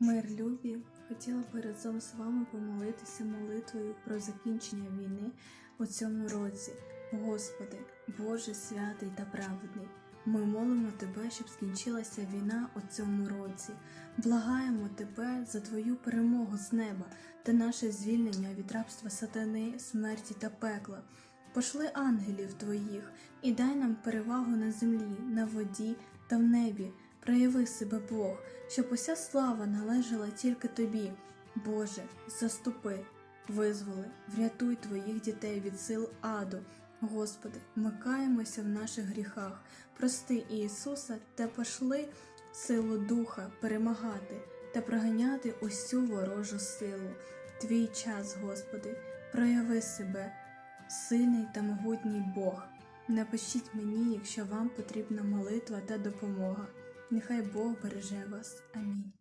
Мир любі, хотіла би разом з вами помолитися молитвою про закінчення війни у цьому році. Господи, Боже святий та праведний, ми молимо Тебе, щоб скінчилася війна у цьому році. Благаємо Тебе за Твою перемогу з неба та наше звільнення від рабства сатани, смерті та пекла. Пошли ангелів Твоїх і дай нам перевагу на землі, на воді та в небі. Прояви себе Бог, щоб уся слава належала тільки тобі. Боже, заступи, визволи, врятуй твоїх дітей від сил аду. Господи, ми каємося в наших гріхах, прости Ісуса та пошли силу Духа перемагати та проганяти усю ворожу силу. Твій час, Господи, прояви себе, сильний та могутній Бог. Напишіть мені, якщо вам потрібна молитва та допомога. Нехай Бог береже вас. Амінь.